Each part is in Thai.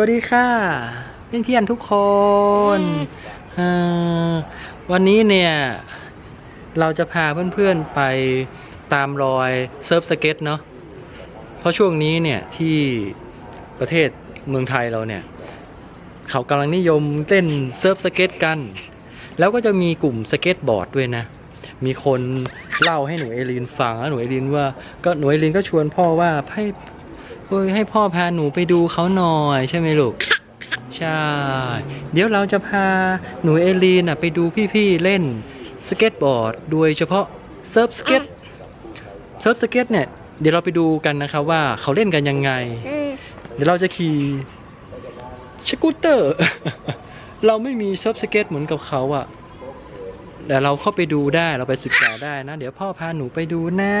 วัสดีค่ะเพื่อนๆทุกคนเอ่อวันนี้เนี่ยเราจะพาเพื่อนๆไปตามรอยเซิร์ฟสเก็ตเนาะเพราะช่วงนี้เนี่ยที่ประเทศเมืองไทยเราเนี่ยเขากำลังนิยมเล่นเซิร์ฟสเก็ตกัน แล้วก็จะมีกลุ่มสเก็ตบอร์ดด้วยนะ มีคนเล่าให้หนูเอลีนฟังแล้วหนูเอลีนว่าก็หนูเอลีนก็ชวนพ่อว่าให้ เฮ้ยให้พ่อพาหนูไปดูเขาหน่อยใช่ไหมลูก ใช่ เดี๋ยวเราจะพาหนูเอลีนน่ะไปดูพี่ๆเล่นสเก็ตบอร์ด โดยเฉพาะเซิร์ฟสเก็ตเซิร์ฟสเก็ตเนี่ยเดี๋ยวเราไปดูกันนะครับว่าเขาเล่นกันยังไงอืมเดี๋ยวเราจะขี่สกูตเตอร์ เราไม่มีเซิร์ฟสเก็ตเหมือนกับเขาอะแต่เราเข้าไปดูได้เราไปศึกษาได้นะ เดี๋ยวพ่อพาหนูไปดูนะ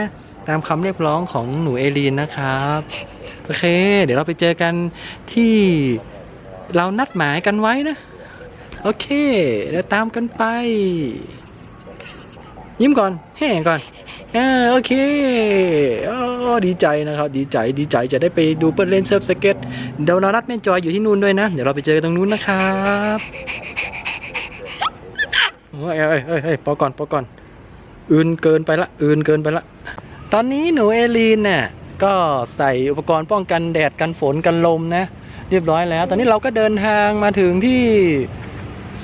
ตามคำเรียกร้องของหนูเอลีนนะครับ โอเค เดี๋ยวเราไปเจอกันที่เรานัดหมายกันไว้นะ โอเค เดี๋ยวตามกันไป ยิ้มก่อนแห่ก่อนอโอเคอ๋อดีใจนะครับ ดีใจ ดีใจ จะได้ไปดูเปิ้ลเล่นเซิร์ฟสเก็ต เดี๋ยวเรานัดแม่จอยอยู่ที่นู่นด้วยนะ เดี๋ยวเราไปเจอกันตรงนู้นนะครับเฮ้ยเฮ้ยเฮ้ยเฮ้ยพอก่อนพอก่อน อื่นเกินไปละ อื่นเกินไปละ ตอนนี้หนูเอลีนเนี่ย ก็ใส่อุปกรณ์ป้องกันแดดกันฝนกันลมนะ เรียบร้อยแล้ว ตอนนี้เราก็เดินทางมาถึงที่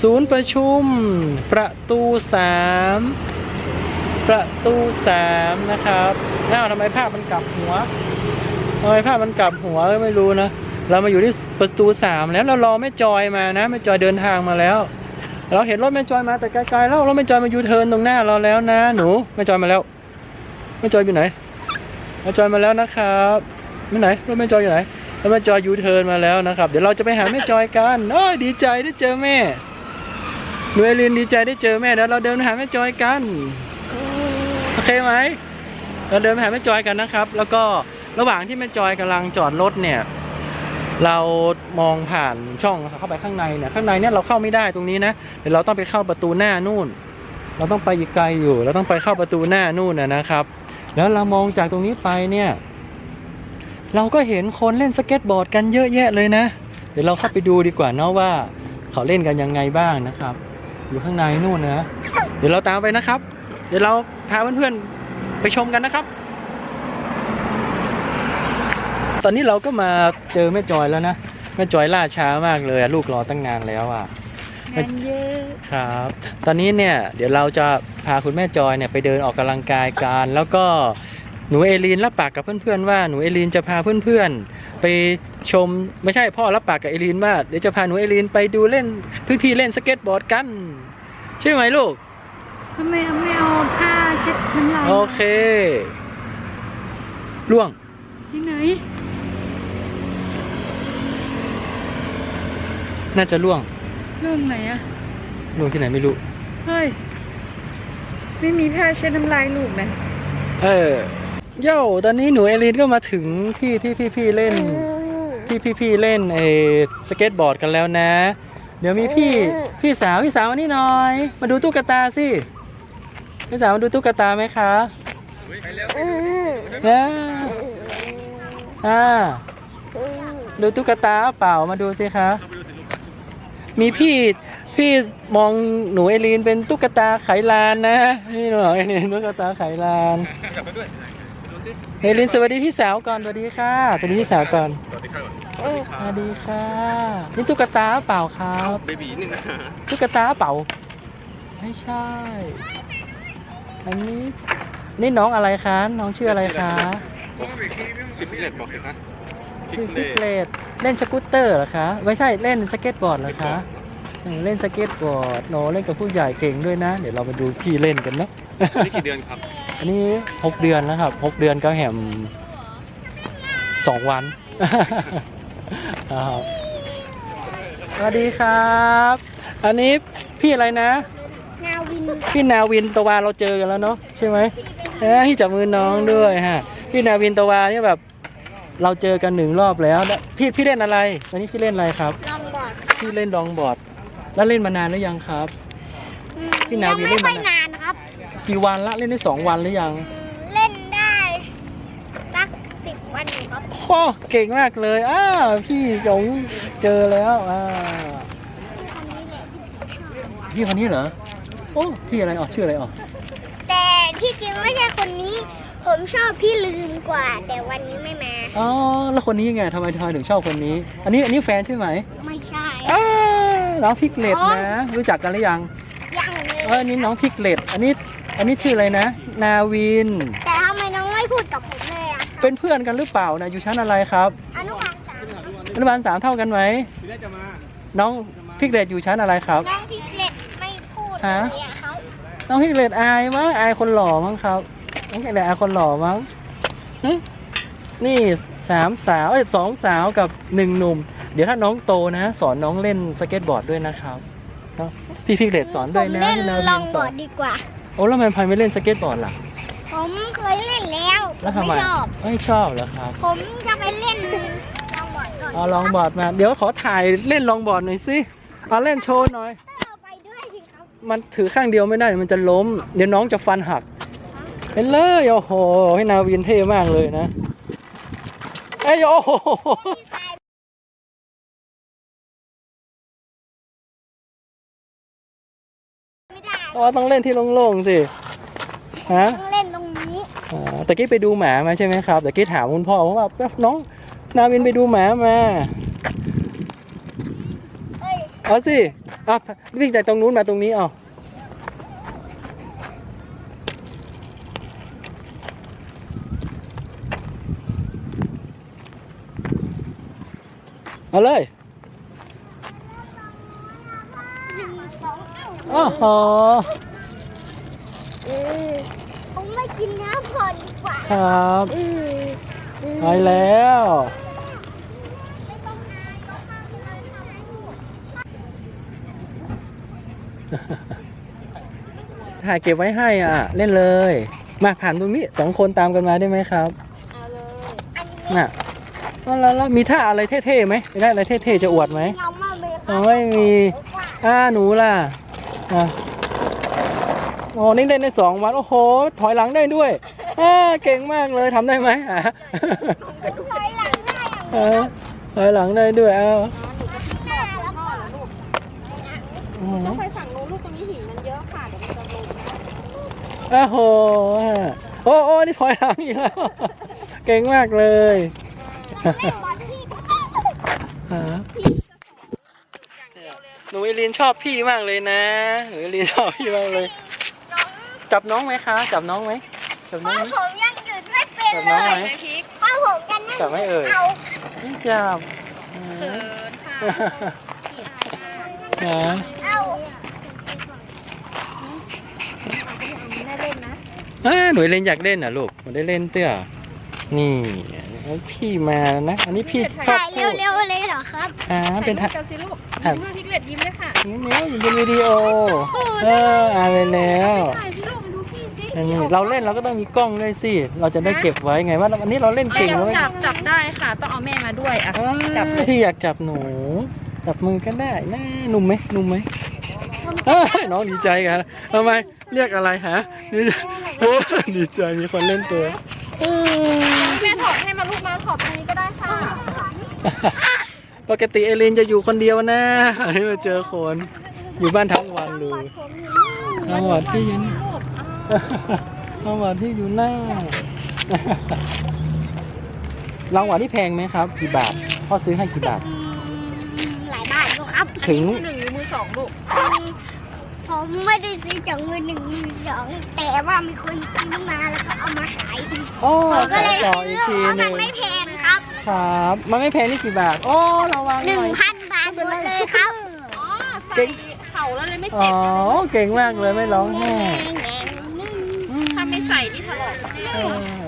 ศูนย์ประชุมประตูสามประตูสามนะครับอ้าวทำไมภาพมันกลับหัวทำไมภาพมันกลับหัวก็ไม่รู้นะ เรามาอยู่ที่ประตูสามแล้วเรารอแม่จอยมานะแม่จอยเดินทางมาแล้ว เราเห็นรถแม่จอยมาแต่ไกลๆแล้วรถแม่จอยมายูเทิร์นตรงหน้าเราแล้วนะ หนูแม่จอยมาแล้วแม่จอยอยู่ไหน ม่จอยมาแล้วนะครับไม่ไหนรถแม่จอยอยู่ไหนรถแม่จอยยูเทิร์นมาแล้วนะครับ เดี๋ยวเราจะไปหาแม่จอยกันโอ้ยดีใจได้เจอแม่หนูเอลินดีใจได้เจอแม่แล้วเราเดินไปหาแม่จอยกันโอเคไหมเราเดินไปหาแม่จอยกันนะครับ แล้วก็ระหว่างที่แม่จอยกำลังจอดรถเนี่ย เรามองผ่านช่องเข้าไปข้างในเนี่ยข้างในเนี่ยเราเข้าไม่ได้ตรงนี้นะเดี๋ยวเราต้องไปเข้าประตูหน้านู่น เราต้องไปอีกไกลอยู่ เราต้องไปเข้าประตูหน้านู่นนะครับ แล้วเรามองจากตรงนี้ไปเนี่ย เราก็เห็นคนเล่นสเก็ตบอร์ดกันเยอะแยะเลยนะ เดี๋ยวเราเข้าไปดูดีกว่าเนาะว่า เขาเล่นกันยังไงบ้างนะครับ อยู่ข้างในนู่นนะเดี๋ยวเราตามไปนะครับ เดี๋ยวเราพาเพื่อนๆไปชมกันนะครับ ตอนนี้เราก็มาเจอแม่จอยแล้วนะแม่จอยล่าช้ามากเลยลูกรอตั้งนานแล้วอะ งานเยอะครับ ตอนนี้เนี่ยเดี๋ยวเราจะพาคุณแม่จอยเนี่ยไปเดินออกกำลังกายกันแล้วก็หนูเอลีนรับปากกับเพื่อนๆว่าหนูเอลีนจะพาเพื่อนๆไปชมไม่ใช่พ่อรับปากกับเอลีนว่าเดี๋ยวจะพาหนูเอลีนไปดูเล่นพี่ๆเล่นสเก็ตบอร์ดกัน ใช่ไหมลูกทำไมเอาไม่เอาผ้าเช็ดน้ำลายโอเคล่วงที่ไหน น่าจะล่วง เรื่องไหนอะล่วงที่ไหนไม่รู้ เฮ้ย ไม่มีผ้าเช็ดน้ำลายลูกนะ เออโย่ตอนนี้หนูเอลีนก็มาถึงที่ที่พี่ๆเล่น ที่พี่ๆเล่นเออสเก็ตบอร์ดกันแล้วนะ เดี๋ยวมีพี่พี่สาวพี่สาวมานี่หน่อย มาดูตุ๊กตาสิพี่สาวมาดูตุ๊กตาไหมคะอ่าอ่าดูตุ๊กตาเปล่ามาดูสิคะ มีพี่พี่มองหนูเอลีนเป็นตุ๊กตาไขลานนะนี่หนูเอลีนตุ๊กตาไขลานเอลีนสวัสดีพี่สาวก่อนสวัสดีค่ะสวัสดีพี่สาวก่อนสวัสดีครับสวัสดีค่ะนี่ตุ๊กตาเปล่าครับเบบีนี่นะตุ๊กตาเปล่าไม่ใช่ อันนี้นี่น้องอะไรคะน้องชื่ออะไรคะชิปพิเลตบอกเลยนะชื่อพิกเลต เล่นสกูตเตอร์เหรอคะไม่ใช่เล่นสเก็ตบอร์ดเหรอคะอืมเล่นสเก็ตบอร์ดโนเล่นกับผู้ใหญ่เก่งด้วยนะ เดี๋ยวเรามาดูพี่เล่นกันนะนี่กี่เดือนครับ อันนี้หกเดือนนะครับหกเดือนก็แหมสองวันครับสวัสดีครับ อันนี้พี่อะไรนะงาวิน พี่นาวินตะวาเราเจอกันแล้วเนาะใช่ไหมเอ้ยพี่จับมือน้องด้วยฮะ พี่นาวินตะวาเนี่ยแบบ เราเจอกันหนึ่งรอบแล้วแล้วพี่พี่เล่นอะไรตอนนี้พี่เล่นอะไรครับ ลองบอร์ดพี่เล่นดองบอร์ดแล้วเล่นมานานหรือยังครับพี่นาวินเล่นไม่มาค่อยนานนะครับ กี่วันละเล่นได้สองวันหรือยังเล่นได้สักสิบวันหนึ่งครับ โอ้เก่งมากเลยอ้าวพี่จงเจอแล้วอ่าพี่คนนี้เหรอโอ้พี่อะไรอ๋อชื่ออะไรอ๋อแต่ที่จริงไม่ใช่คนนี้ ผมชอบพี่ลืมกว่า แต่วันนี้ไม่มาอ๋อแล้วคนนี้ไงทำไมทำไมถึงชอบคนนี้ อันนี้อันนี้แฟนใช่ไหมไม่ใช่อ้าวน้องพิกเลตนะรู้จักกันหรือยังยังเลเออยอันนี้น้องพิกเลตอันนี้อันนี้ชื่ออะไรนะ นาวิน แต่ทำไมน้องไม่พูดกับผมเลยอะเป็นเพื่อนกันหรือเปล่านะอยู่ชั้นอะไรครับอนุบาลสามอนุบาลสามเท่ากันไหมทีแรกจะมาน้องพิกเลตอยู่ชั้นอะไรครับ น้องพี่เล็กไม่พูดเลยฮะอะเขา น้องพิกเลตอายมั้งอายคนหล่อมั้งครับ น้องพิกเลตอายคนหล่อมั้งหึนี่สามสาวเอ้ยสองสาวกับหนึ่งหนุ่ม เดี๋ยวถ้าน้องโตนะ สอนน้องเล่นสเก็ตบอร์ดด้วยนะครับเนอะพี่พิกเลตสอนด้วยนะผมเล่นพี่นาลวิองนสบออนร์ดดีกว่าโอ้แล้วทำไมพันไม่เล่นสเก็ตบอร์ดล่ะผมเคยเล่นแล้วแล้วผทำมไมไม่ชอบไม่ชอบเหรอครับ ผมจะไปเล่นลองบอร์ดก่อนเอาลองบอร์ดมา เดี๋ยวขอถ่ายเล่นลองบอร์ดหน่อยสิเอาเล่นโชว์หน่อยเอาไปด้วยสิครับมันถือข้างเดียวไม่ได้มันจะล้ม เดี๋ยวน้องจะฟันหัก เห็นเลยโอ้โหให้นาวินเท่มากเลยนะไอ้ยโอ้โหไม่ได้อ๋อต้องเล่นที่โล่งๆสิฮะต้องเล่นตรงนี้อ่าแต่กี้ไปดูหมามาใช่ไหมครับแต่กี้ถามคุณพ่อว่าน้องนาวินไปดูหมามาเอ้ยเอาสิเอาวิ่งจากตรงนู้นมาตรงนี้เอา เอาเลยหนึ่งสองเอ้าโอ้โหเออผมไม่กินน้ำก่อนดีกว่าครับเออเออไปแล้วไม่ต้องอายก็พาไปเลยค่ะถ่ายเก็บไว้ให้อะ เล่นเลย มาผ่านตรงนี้สองคนตามกันมาได้ไหมครับ เอาเลยอันนี้น่ะ แล้วแล้วมีท่าอะไรเท่ๆไหมมีท่าอะไรเท่ๆจะอวดไหมเรามาเลยคอ๋รัอบไม่มีอ่าหนูล่ะอะโอ้นี่เล่นได้สองวัน โอ้โห ถอยหลังได้ด้วยอ่าเก่งมากเลยทำได้ไหมอะถอยหลังได้อย่างเออถอยหลังได้ด้วยเอาหน้าแล้วก็อืมต้องไปฝั่งโน้นลูกตรงนี้หินมันเยอะค่ะเดี๋ยวมันจะลงนะโอ้โหอะโอ้โอ้นี่ถอยหลังอีกแล้ว เก่งมากเลยบอลที่ฮะ หนูเอลินชอบพี่มากเลยนะหนูเอลินชอบพี่มากเลยน้องจับน้องไหมคะ จับน้องไหมจับน้พ่อองไหมผมยังหยุดไม่เป็นจับเลน้องไหมยแม่พริกพ่อผมยังนั่งจับไม่เอ่ยเอาไม่จับอืเขิมนค่ะขี้อายมากนะเอาแม่เล่นนะอ่าหนูเล่นอยากเล่นเหรอะลูกหนูได้เล่นเตื้อนี่ พี่มานะ อันนี้พี่ชอบถ่ายพูดเร็วๆเลยเหรอครับอ่าเป็นถ่าถ่ายยรูปกันสิลูกถ่ายยิ้มให้พริกเล็ดยิ้มเลยค่ะนี่เนี่ยอยู่เป็นวิดีโอ เอออ่าไปแล้วถ่ายสิลูกมาดูพี่สิอันนี้เราเล่นเราก็ต้องมีกล้องด้วยสิ เราจะได้เก็บไว้ไงว่าวันนี้เราเล่นเก่งเอาแล้วจับจับได้ค่ะต้องเอาแม่มาด้วยอะจับเลยพี่อยากจับหนู จับมือก็ได้นะหนุ่มไหมหนุ่มไหมเอ้ยน้องดีใจกันทำไมเรียกอะไรฮะดีใจเออดีใจมีคนเล่นตัวเออแม่ถอดให้มา ลูกมาถอดตรงนี้ก็ได้ค่ะ ปกติเอลินจะอยู่คนเดียวนะอันนี้มาเจอคน อยู่บ้านทั้งวันเลยทั้งวันที่อยืนทั้งวันที่อยู่หน้ารางวัลที่แพงไหมครับ กี่บาทพ่อซื้อให้กี่บาทอืมหลายบาทอยู่ครับถึงมือหนึ่งหรือมือสองลูก ผมไม่ได้ซื้อจากมือหนึ่งมือสองแต่ว่ามีคนซื้อมาแล้วก็เอามาขายอีกโอ้ผมก็เลยต่อซื้อีอกเพทีราะหมันึ่นงไม่แพงครับครับ มันไม่แพงนี่กี่บาท โอ้ระวังหหนึ่น่งอยพันบาทหมดเลยครับอ๋อใส่เข่าแล้วเลยไม่อ๋อเจ็บเก่งมากเลยไม่ร้องไห้แงงนึ่งถ้าไม่ใส่นี่ถลอกเออ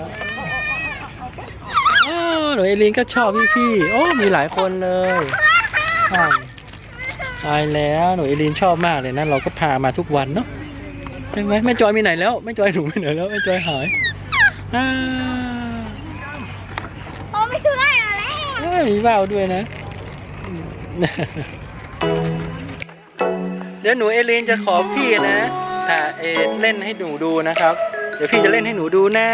โอ้หนูเอลินก็ชอบพี่ๆโอ้มีหลายคนเลยอ่า ตายแล้วหนูเอลินชอบมากเลยนะเราก็พามาทุกวันเนาะใช่ไหมแม่จอยมีไหนแล้วแม่จอยหนูไปไหนแล้วแม่จอยหายอ่าผมไม่ช่วยอะไรเอ้ยมีว่าวด้วยนะ เดี๋ยวหนูเอลินจะขอพี่นะอ่าเอเล่นให้หนูดูนะครับ เดี๋ยวพี่จะเล่นให้หนูดูนะ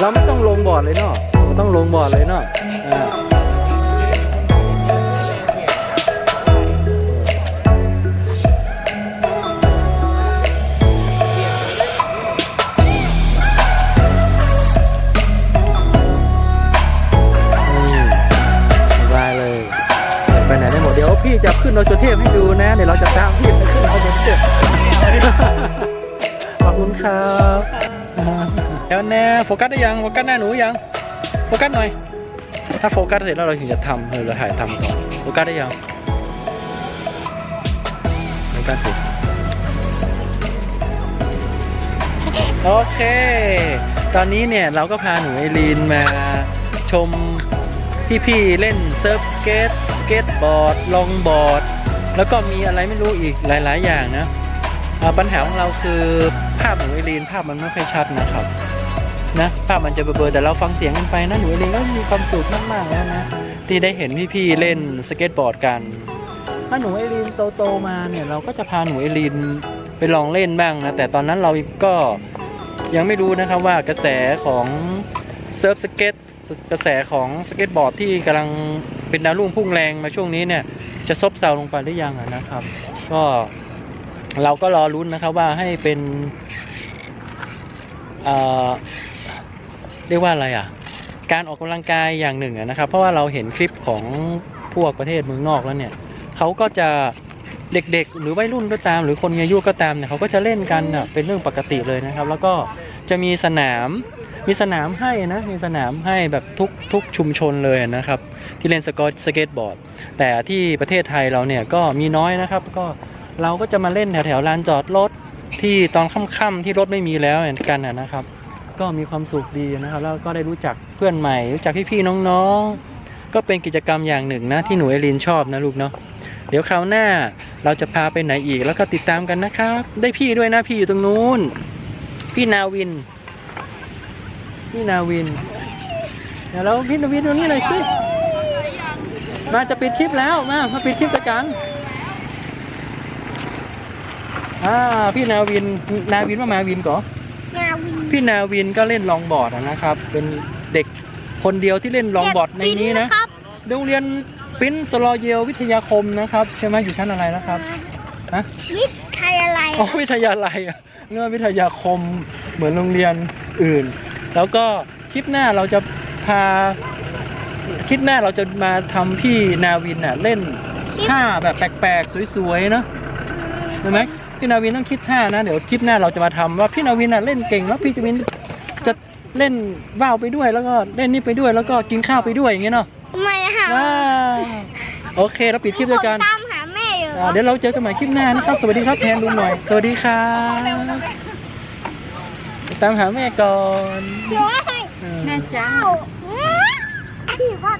เราไม่ต้องลงบอร์ดเลยเนาะไม่ต้องลงบอร์ดเลยเนาะอ่าอืมส บายเลย ไปไหนได้หมด เดี๋ยวพี่จะขึ้นดอยสุเทพให้ดูนะ เดี๋ยวเราจะตามพี่ไปขึ้นดอยสุเทพขอบคุณครับเดี๋ยวแน่โฟกัสได้ยังโฟกัสหน้าหนูยังโฟกัสหน่อย ถ้าโฟกัสเสร็จแล้วเราถึงจะทำเออเราถ่ายทำก่อนโฟกัสได้ยังโฟกัสสิโอเค ตอนนี้เนี่ยเราก็พาหนูไอรีนมาชมพี่ๆเล่นเซิร์ฟเกตเกตบอร์ดลองบอร์ด แล้วก็มีอะไรไม่รู้อีกหลายๆ อย่างนะปัญหาของเราคือภาพหนูไอรีนภาพมันไม่ค่อยชัดนะครับ นะภาพมันจะเบลอแต่เราฟังเสียงกันไปนะหนูไอรีนก็มีความสุขมากๆแล้วนะที่ได้เห็นพี่ๆเล่นสเก็ตบอร์ดกัน ถ้าหนูไอรีนโตๆมาเนี่ยเราก็จะพาหนูไอรีนไปลองเล่นบ้างนะแต่ตอนนั้นเราก็ยังไม่รู้นะครับว่ากระแสของเซิร์ฟสเก็ตกระแสของสเก็ตบอร์ดที่กำลังเป็นดาวรุ่งพุ่งแรงมาช่วงนี้เนี่ยจะซบเซาลงไปหรือยังนะครับ ก็เราก็รอรุ้นนะครับว่าให้เป็น เรียกว่าอะไรอะ การออกกำลังกายอย่างหนึ่งนะครับ เพราะว่าเราเห็นคลิปของพวกประเทศเมืองนอกแล้วเนี่ยเขาก็จะเด็กๆ หรือวัยรุ่นก็ตาม หรือคนมีอายุก็ตามเนี่ยเขาก็จะเล่นกันเป็นเรื่องปกติเลยนะครับ แล้วก็จะมีสนามมีสนามให้นะมีสนามให้แบบทุกทุกชุมชนเลยนะครับ ที่เล่นสกอตสเก็ตบอร์ด แต่ที่ประเทศไทยเราเนี่ยก็มีน้อยนะครับ ก็เราก็จะมาเล่นแถวแถวๆลานจอดรถที่ตอนค่ำๆที่รถไม่มีแล้วเหมือนกันนะครับ ก็มีความสุขดีนะครับ แล้วก็ได้รู้จักเพื่อนใหม่ รู้จักพี่ๆน้องๆ ก็เป็นกิจกรรมอย่างหนึ่งนะที่หนูเอลินชอบนะลูกเนาะเดี๋ยวคราวหน้าเราจะพาไปไหนอีกแล้วก็ติดตามกันนะครับ ได้พี่ด้วยนะพี่อยู่ตรงนู้น พี่นาวิน พี่นาวินเดี๋ยวเราพี่นาวินตรงนี้หน่อยสิมาจะปิดคลิปแล้วมามาปิดคลิปกันกันอ่าพี่นาวินนาวินว่ามาวินก่อน งาวินพี่นาวินก็เล่นลองบอร์ดอะนะครับ เป็นเด็กคนเดียวที่เล่นลองบอร์ดในนี้นะ ครับโรงเรียนปริ้นสโลเยลวิทยาคมนะครับใช่ไหมอยู่ชั้นอะไรนะครับฮะวิทยาลัยอ๋อวิทยาลัยอะเงื่อวิทยาคมเหมือนโรงเรียนอื่น แล้วก็คลิปหน้าเราจะพาคลิปหน้าเราจะมาทำพี่นาวินน่ะเล่นท่าแบบแปลกๆสวยๆเนอะใช่ไหม พี่นาวินต้องคิดท่านะ เดี๋ยวคลิปหน้าเราจะมาทำว่าพี่นาวินน่ะเล่นเก่งแล้วพี่จวินจะเล่นว่าวไปด้วย แล้วก็เล่นนี่ไปด้วย แล้วก็กินข้าวไปด้วยอย่างเงี้ยเนาะทำไมอะคะว้าวโอเคเราปิดคลิปด้วยกันผมตามหาแม่อยู่อ่าเดี๋ยวเราเจอกันใหม่คลิปหน้านะครับ สวัสดีครับแทนลุงหน่อย สวัสดีครับตามหาแม่ก่อนเดี๋ยวให้อืมแม่จ้าเอ้าพี่ว่า